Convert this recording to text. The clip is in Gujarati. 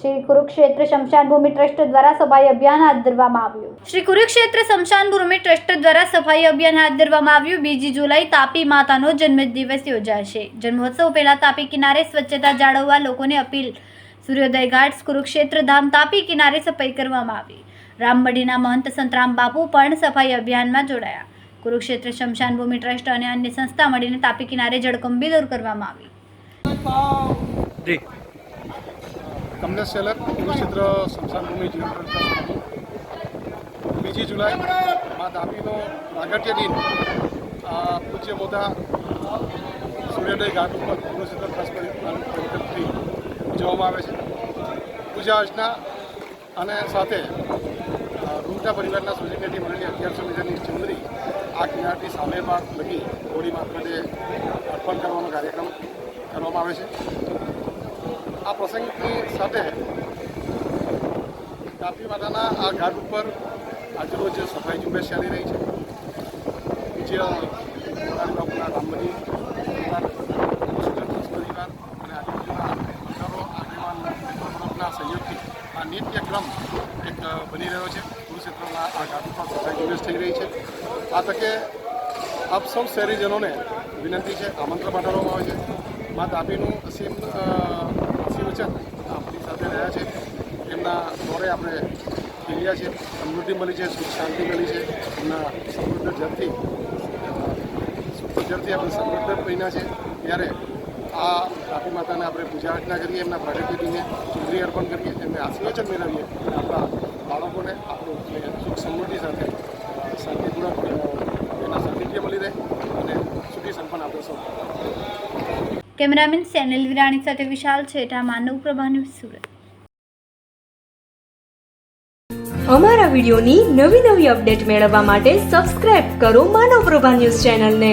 શ્રી કુરુક્ષેત્ર શમશાન ભૂમિ ટ્રસ્ટ દ્વારા સફાઈ અભિયાન હાથ ધરવામાં આવ્યું. શ્રી કુરુક્ષેત્ર શમશાન ભૂમિ ટ્રસ્ટ દ્વારા સફાઈ અભિયાન હાથ ધરવામાં આવ્યું. બીજી જુલાઈ તાપી માતાનો જન્મદિવસ યોજાશે. જન્મોત્સવ પહેલા તાપી કિનારે સ્વચ્છતા જાળવવા લોકોને અપીલ. સૂર્યોદય ઘાટ, કુરુક્ષેત્ર ધામ તાપી કિનારે સફાઈ કરવામાં આવી. રામબડીના મહંત સંતરામ બાપુ પણ સફાઈ અભિયાનમાં જોડાયા. કુરુક્ષેત્ર શમશાન ભૂમિ ટ્રસ્ટ અને અન્ય સંસ્થા મળીને તાપી કિનારે જળકંબી દૂર કરવામાં આવી. જી. કમલેશ કુરુક્ષેત્ર શમશાન ભૂમિ બીજી જુલાઈ માં તાપીનો પ્રાગટ્ય દિન પૂજ્ય મોટા સૂર્યોદય ઘાટ ઉપર કુરુક્ષેત્ર ટ્રસ્ટથી ઉજવવામાં આવે છે. પૂજા અર્ચના અને સાથે રૂમટા પરિવારના સૂચિકેથી મળેલી અગિયારસો મીટરની ચુંદરી આ કિનારથી સામે પાર લગી હોળી મારફતે અર્પણ કરવાનો કાર્યક્રમ કરવામાં આવે છે. આ પ્રસંગની સાથે તાપી માતાના આ ઘાટ ઉપર આજરોજ સફાઈ ઝુંબેશ ચાલી રહી છે. પૂજ્ય મોરારી એક બની રહ્યો છે. કુરુક્ષેત્રમાં આ ઉપર સફાઈ ઝુંબેશ થઈ રહી છે. આ તકે આપ સૌ શહેરીજનોને વિનંતી છે આમંત્રણ પાઠવવામાં આવે છે. મા તાપીનું અસીમ અ, આશીર્વચન આપણી સાથે રહ્યા છે. એમના દોરે આપણે ખીલ્યા છે. સમૃદ્ધિ મળી છે સુખ શાંતિ મળી છે. એમના સમૃદ્ધ જળથી સુખ જળથી આપણે સમૃદ્ધ બન્યા છે. ત્યારે આ તાપી માતાને આપણે પૂજા અર્ચના કરીએ એમના પ્રગતિને ચુંદરી અર્પણ કરીએ એમને આશીર્વચન મેળવીએ અને આપણા બાળકોને આપણું સુખ સમૃદ્ધિ સાથે શાંતિપૂર્વક એના સાનિધ્ય મળી રહે અને સુખી સંપન્ન આપણે સૌ. કેમેરામેન સેનલ વિરાણી સાથે વિશાલ છેટા માનવ પ્રભા સુરત. અમારા વિડીયોની નવી નવી અપડેટ મેળવવા માટે સબસ્ક્રાઇબ કરો માનવ પ્રભા ન્યૂઝ ચેનલને.